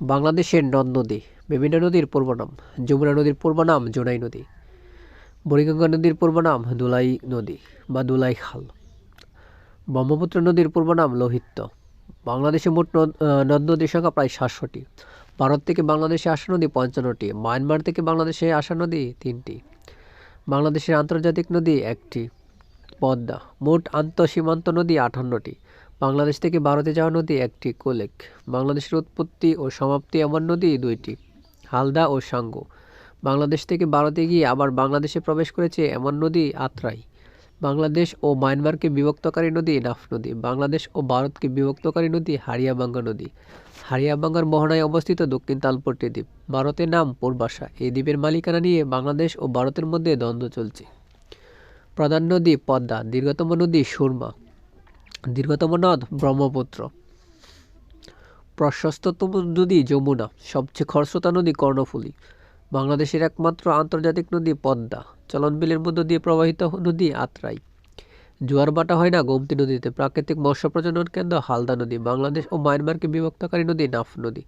বাংলাদেশের নদ নদী, বিভিন্ন নদীর পূর্ব নাম, যমুনা নদীর পূর্ব নাম, জোনাই নদী, বুড়িগঙ্গা নদীর পূর্ব নাম, দুলাই নদী বা দুলাই খাল, ব্রহ্মপুত্র নদীর পূর্ব নাম লোহিত্য বাংলাদেশে মোট নদ নদীর সংখ্যা প্রায় সাতশোটি ভারত থেকে বাংলাদেশে আসা নদী পঞ্চান্নটি। মায়ানমার থেকে বাংলাদেশে আসা নদী তিনটি। বাংলাদেশের আন্তর্জাতিক নদী একটি, পদ্মা। মোট আন্তঃসীমান্ত নদী আটান্নটি বাংলাদেশ থেকে ভারতে যাওয়া নদী একটি কোলেক। বাংলাদেশের উৎপত্তি ও সমাপ্তি এমন নদী দুইটি, হালদা ও সাঙ্গু। বাংলাদেশ থেকে ভারতে গিয়ে আবার বাংলাদেশে প্রবেশ করেছে এমন নদী আত্রাই। বাংলাদেশ ও মায়ানমারকে বিভক্তকারী নদী নাফ নদী, বাংলাদেশ ও ভারতকে বিভক্তকারী নদী হারিয়াবাঙ্গা নদী। হারিয়াবাঙ্গার মোহনায় অবস্থিত দক্ষিণ তালপট্টি দ্বীপ, ভারতের নাম পূর্বাশা। এই দ্বীপের মালিকানা নিয়ে বাংলাদেশ ও ভারতের মধ্যে দ্বন্দ্ব চলছে। প্রধান নদী পদ্মা, দীর্ঘতম নদী সুরমা। দীর্ঘতম নদ ব্রহ্মপুত্র। প্রশস্ততম নদী যমুনা, সবচেয়ে খরস্রোতা নদী কর্ণফুলী, বাংলাদেশের একমাত্র আন্তর্জাতিক নদী পদ্মা, চলনবিলের মধ্য দিয়ে প্রবাহিত নদী আত্রাই। জোয়ার বাটা হয় না, গোমতী নদীতে। প্রাকৃতিক মৎস্য প্রজনন কেন্দ্র হালদা নদী, বাংলাদেশ ও মায়ানমারকে বিভক্তকারী নদী নাফ নদী।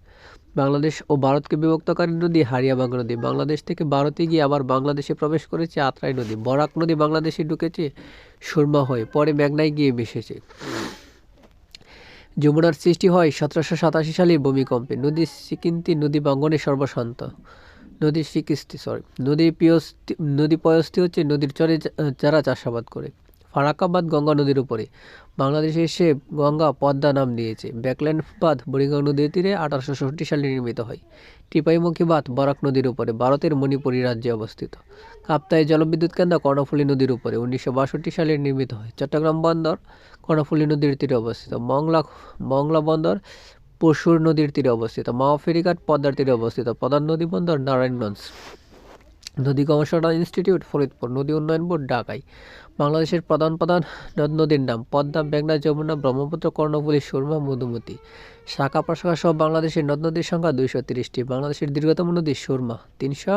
বাংলাদেশ ও ভারতকে বিভক্তকারী নদী হারিয়াবাঙ্গা নদী। বাংলাদেশ থেকে ভারতে গিয়ে আবার বাংলাদেশে প্রবেশ করেছে আত্রাই নদী। বরাক নদী বাংলাদেশে ঢুকেছে সুরমা হয়ে, পরে মেঘনায় গিয়ে মিশেছে। যমুনার সৃষ্টি হয় সতেরোশো সাতাশি সালের ভূমিকম্পে। নদী সিকিন্তি, নদী বাঙ্গনে সর্বশান্ত। নদীর সিকিস্তি সরি নদীর পিয়স্তি, নদী পয়স্তি হচ্ছে নদীর চরে যারা চাষাবাদ করে। ফারাকাবাদ গঙ্গা নদীর উপরে। বাংলাদেশে এসে গঙ্গা পদ্মা নাম নিয়েছে। ব্যাকল্যান্ড বাঁধ বুড়িগঙ্গা নদীর তীরে আঠারোশো সালে নির্মিত হয়। টিপাইমুখী বাঁধ বরাক নদীর উপরে, ভারতের মণিপুরী রাজ্যে অবস্থিত। কাপ্তাই জলবিদ্যুৎ কেন্দ্র কর্ণফুলী নদীর উপরে, উনিশশো বাষট্টি সালে নির্মিত হয়। চট্টগ্রাম বন্দর কর্ণফুলী নদীর তীরে অবস্থিত। মংলা মংলা বন্দর পশুর নদীর তীরে অবস্থিত। মাওয়া ফেরিঘাট পদ্মার তীরে অবস্থিত। প্রধান নদী বন্দর নারায়ণগঞ্জ। নদী গবেষণা ইনস্টিটিউট, ফরিদপুর নদী উন্নয়ন বোর্ড ঢাকায় বাংলাদেশের প্রধান প্রধান নদ নদীর নাম পদ্মা, মেঘনা, যমুনা, ব্রহ্মপুত্র, কর্ণফুলী, সুরমা, মধুমতি। শাখা প্রশাখা সহ বাংলাদেশের নদ নদীর সংখ্যা দুইশো তিরিশটি। বাংলাদেশের দীর্ঘতম নদী সুরমা, তিনশো,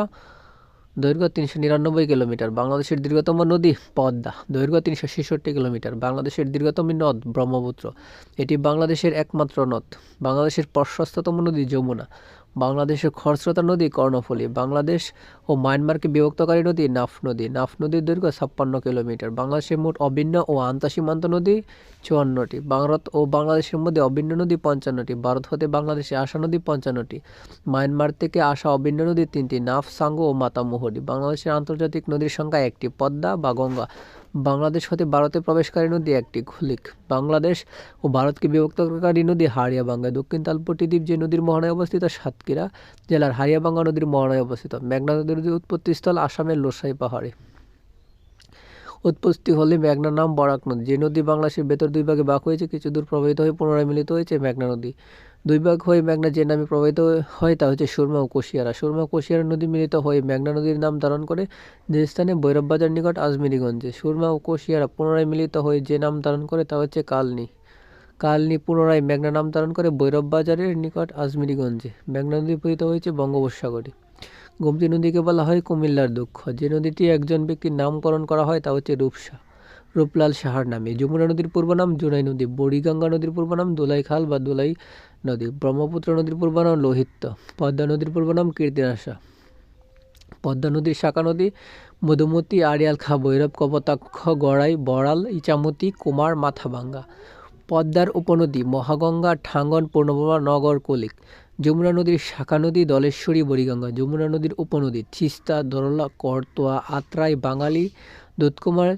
দৈর্ঘ্য তিনশো নিরানব্বই কিলোমিটার। বাংলাদেশের দীর্ঘতম নদী পদ্মা, দৈর্ঘ্য তিনশো ছেষট্টি কিলোমিটার। বাংলাদেশের দীর্ঘতম নদ ব্রহ্মপুত্র। এটি বাংলাদেশের একমাত্র নদ। বাংলাদেশের প্রশস্ততম নদী যমুনা। বাংলাদেশের খরস্রোতা নদী কর্ণফুলী। বাংলাদেশ ও মায়ানমারকে বিভক্তকারী নদী নাফ নদী। নাফ নদীর দৈর্ঘ্য ছাপ্পান্ন কিলোমিটার। বাংলাদেশের মোট অভিন্ন ও আন্তঃসীমান্ত নদী চুয়ান্নটি। ভারত ও বাংলাদেশের মধ্যে অভিন্ন নদী পঞ্চান্নটি। ভারত হতে বাংলাদেশে আসা নদী পঞ্চান্নটি। মায়ানমার থেকে আসা অভিন্ন নদী তিনটি, নাফ, সাঙ্গো ও মাতামুহুরি। বাংলাদেশের আন্তর্জাতিক নদীর সংখ্যা একটি, পদ্মা বা গঙ্গা। বাংলাদেশ হতে ভারতে প্রবেশকারী নদী একটি খুলিক বাংলাদেশ ও ভারতকে বিভক্তকারী নদী হারিয়াবাঙ্গা। দক্ষিণ তালপট্টি দ্বীপ যে নদীর মহানায় অবস্থিত সাতক্ষীরা জেলার হারিয়াবাঙ্গা নদীর মহানায় অবস্থিত। মেঘনা নদীর উৎপত্তিস্থল আসামের লোসাই পাহাড়ে। উৎপত্তি হলে মেঘনা নাম বরাক নদী। যে নদী বাংলাদেশের ভেতর দুই ভাগে বাক হয়েছে, কিছু দূর প্রবাহিত হয়ে পুনরায় মিলিত হয়েছে মেঘনা নদী। দুই ভাগ হয়ে মেঘনা যে নামে প্রবাহিত হয়, তা হচ্ছে সুরমা ও কুশিয়ারা। সুরমা কুশিয়ারা নদী মিলিত হয়ে মেঘনা নদীর নাম ধারণ করে যে স্থানে বাজার নিকট আজমিরিগঞ্জে। সুরমা ও কুশিয়ারা পুনরায় মিলিত হয়ে যে নাম ধারণ করে, তা হচ্ছে কালনি। কালনি পুনরায় মেঘনা নাম ধারণ করে বাজারের নিকট আজমিরিগঞ্জে। মেঘনা নদী পতিত হয়েছে বঙ্গোপসাগরে। গোমতী নদীকে বলা হয় কুমিল্লার দুঃখ। যে নদীটি একজন ব্যক্তির নামকরণ করা হয় তা হচ্ছে রূপসা। রূপলাল সাহার নামে। যমুনা নদীর পূর্ব নাম জুনাই নদী, বড়িগঙ্গা নদীর পূর্ব নাম দোলাই খাল বা দোলাই নদী, ব্রহ্মপুত্র নদীর পূর্ব নাম লোহিত্য পদ্মা নদীর পূর্ব নাম কীর্তিনাশা। পদ্মা নদীর শাখা নদী, মধুমতি, আড়িয়াল খা, ভৈরব, কপতাক্ষ, গড়াই, বড়াল, ইচামতি, কুমার, মাথাভাঙ্গা। পদ্মার উপনদী মহাগঙ্গা, ঠাঙ্গন পূর্ণভূমা নগর, কলিক। যমুনা নদীর শাখা নদী, দলেশ্বরী, বড়িগঙ্গা। যমুনা নদীর উপনদী, তিস্তা দরলা করতোয়া, আত্রাই, বাঙালি দুধকুমার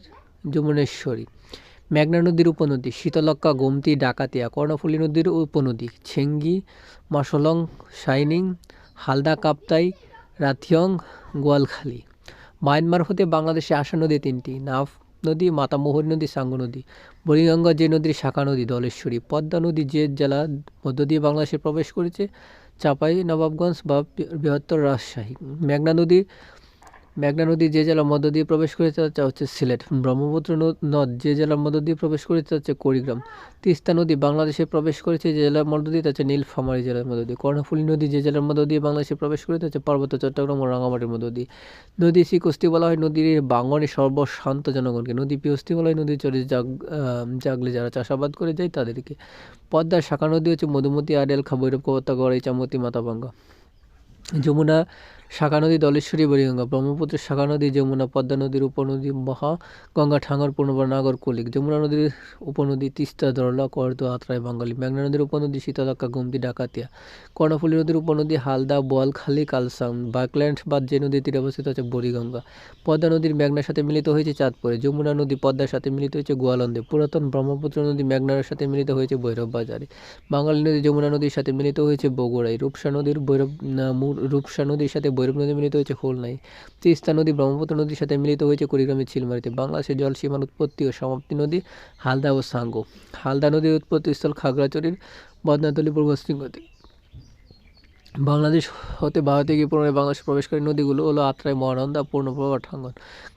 যমুনেশ্বরী। মেঘনা নদীর উপনদী শীতলক্কা গোমতি, ডাকাতিয়া, কর্ণফুলী নদীর উপনদী, ছেঙ্গি, মাসলং শাইনিং হালদা, কাপ্তাই, রাথিয়ং, গোয়ালখালী। মায়ানমার হতে বাংলাদেশে আসা নদী তিনটি, নাফ নদী মাতামোহর নদী, সাঙ্গু নদী বুড়িগঙ্গা যে নদীর শাখা নদী, দলেশ্বরী, পদ্মা নদী যে জেলা মধ্য দিয়ে বাংলাদেশে প্রবেশ করেছে, চাপাই, নবাবগঞ্জ বা বৃহত্তর রাজশাহী, মেঘনা নদীর মেঘনা নদী যে জেলার মধ্য দিয়ে প্রবেশ করেছে তা হচ্ছে সিলেট। ব্রহ্মপুত্র নদ- নদ যে জেলার মধ্য দিয়ে প্রবেশ করেছে তা হচ্ছে কুড়িগ্রাম। তিস্তা নদী বাংলাদেশে প্রবেশ করেছে যে জেলার মধ্য দিয়ে, তা হচ্ছে নীলফামারী জেলার মধ্য দিয়ে। কর্ণফুলী নদী যে জেলার মধ্য দিয়ে বাংলাদেশে প্রবেশ করেছে হচ্ছে পার্বত্য চট্টগ্রাম ও রাঙামাটির মধ্য দিয়ে। নদী শ্রীকুস্তি বলা হয় নদীর বাঙনে সর্বশান্ত জনগণকে। নদী পিয়স্তি বলা হয় নদীর চরে জাগ জাগলে যারা চাষাবাদ করে যায় তাদেরকে। পদ্মার শাখা নদী হচ্ছে মধুমতি, আডেল, খা কবত্তা গড়াই, চামতি মাথাভাঙ্গা যমুনা শাখা নদী দলেশ্বরী বুড়িগঙ্গা ব্রহ্মপুত্রের শাখা নদী, যমুনা পদ্মা নদীর উপনদী, মহা গঙ্গা ঠাঙ্গর পূর্ণবা নাগর কলিক, যমুনা নদীর উপনদী, তিস্তা দরলা করদ, আত্রাই, বাঙালি, মেঘনা নদীর উপনদী শীতলাক্কা গুমতি, ডাকাতিয়া, কর্ণফুলী নদীর উপনদী, হালদা, বোয়ালখালী, কালসাম, বাকল্যান্ড বা যে নদীর তীরে অবস্থিত আছে বুড়িগঙ্গা। পদ্মা নদীর মেঘনার সাথে মিলিত হয়েছে চাঁদপুরে, যমুনা নদী পদ্মার সাথে মিলিত হয়েছে গোয়ালন্দে, পুরাতন ব্রহ্মপুত্র নদী মেঘনার সাথে মিলিত হয়েছে ভৈরব বাজারে, বাঙালি নদী যমুনা নদীর সাথে মিলিত হয়েছে বগুড়ায়, রূপসা নদীর ভৈরব রূপসা নদীর সাথে ভৈরব নদী মিলিত হয়েছে খুলনায় তিস্তা নদী, ব্রহ্মপুত্র নদীর সাথে মিলিত হয়েছে কুড়িগ্রামের ছিলমারিতে। বাংলাদেশের জলসীমার উৎপত্তি ও সমাপ্তি নদী হালদা ও সাঙ্গো। হালদা নদীর উৎপত্তিস্থল খাগড়াচড়ির বদনাতলী পূর্ব শৃঙ্গতে বাংলাদেশ হতে ভারতে গিয়ে পুনরায় বাংলাদেশে প্রবেশকারী নদীগুলো হলো আত্রাই মহানন্দা পূর্ণপ্রভা ঠাঙ্গন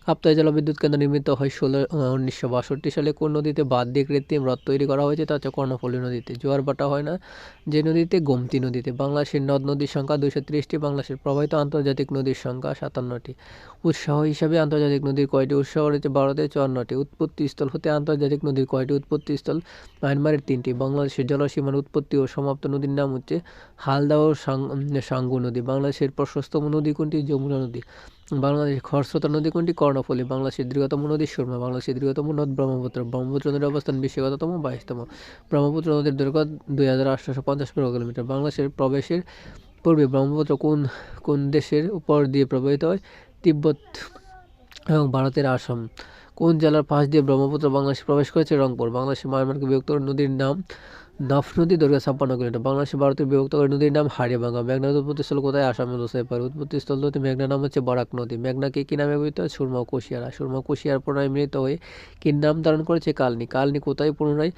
কাপ্তাই জলবিদ্যুৎ কেন্দ্র নির্মিত হয় ষোলো উনিশশো বাষট্টি সালে। কোন নদীতে বাদ দিয়ে কৃত্রিম হ্রদ তৈরি করা হয়েছে তা হচ্ছে কর্ণফুলী নদীতে। জোয়ার ভাটা হয় না। যে নদীতে গোমতী নদীতে। বাংলাদেশের নদ নদীর সংখ্যা দুইশো ত্রিশটি। বাংলাদেশের প্রবাহিত আন্তর্জাতিক নদীর সংখ্যা সাতান্নটি। উৎসাহ হিসাবে আন্তর্জাতিক নদীর কয়টি উৎসাহ রয়েছে? ভারতে চুয়ান্নটি। উৎপত্তি স্থল হতে আন্তর্জাতিক নদীর কয়টি উৎপত্তি স্থল? মায়ানমারের তিনটি। বাংলাদেশের জলসীমার উৎপত্তি ও সমাপ্ত নদীর নাম হচ্ছে হালদা ও সাং- সাঙ্গু নদী, বাংলাদেশের প্রশস্তম নদী কোনটি? যমুনা নদী। বাংলাদেশের খরস্রোতা নদী কোনটি? কর্ণফুলী। বাংলাদেশের দীর্ঘতম নদী সুরমা। বাংলাদেশের দীর্ঘতম নদ ব্রহ্মপুত্র। ব্রহ্মপুত্র নদীর অবস্থান বিশ্বগততম বাইশতম। ব্রহ্মপুত্র নদীর দৈর্ঘ্য দুই হাজার আটশোশো পঞ্চাশ বর্গ কিলোমিটার। বাংলাদেশের প্রবেশের পূর্বে ব্রহ্মপুত্র কোন কোন দেশের উপর দিয়ে প্রবাহিত হয়? তিব্বত এবং ভারতের আসাম। কোন জেলার পাশ দিয়ে ব্রহ্মপুত্র বাংলাদেশে প্রবেশ করেছে? রংপুর। বাংলাদেশের মায়ানমারকে বিভক্ত নদীর নাম নফ নদী দৈর্ঘ্য ছাপ্পান্ন কিলোমিটার। বাংলাদেশের ভারতের বিভক্ত করে নদীর নাম হাড়িয়াভাঙ্গা মেঘনা উৎপত্তিস্থল কোথায়? আসামে লোসাইপার উৎপত্তিস্থল হতে মেঘনা নাম হচ্ছে বরাক নদী। মেঘনাকে কি নামে অভিহিত? সুরমা কুশিয়ারা। সুরমা কুশিয়ার পুনরায় মিলিত হয়ে কি নাম ধারণ করেছে কালনি? কালনি কোথায় পুনরায়?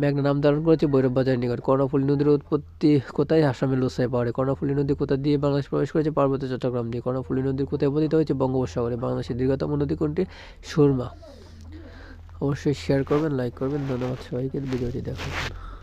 মেঘনা নাম ধারণ করেছে ভৈরব বাজার নিকট। কর্ণফুলী নদীর উৎপত্তি কোথায়? আসামের লোসাই পাহাড়ে। কর্ণফুলী নদী কোথা দিয়ে বাংলাদেশ প্রবেশ করেছে? পার্বত্য চট্টগ্রাম দিয়ে। কর্ণফুলী নদীর কোথায় পতিত হয়েছে? বঙ্গোপসাগরে। বাংলাদেশের দীর্ঘতম নদী কোনটি? সুরমা। অবশ্যই শেয়ার করবেন লাইক করবেন। ধন্যবাদ সবাইকে। ভিডিওটি দেখার জন্য।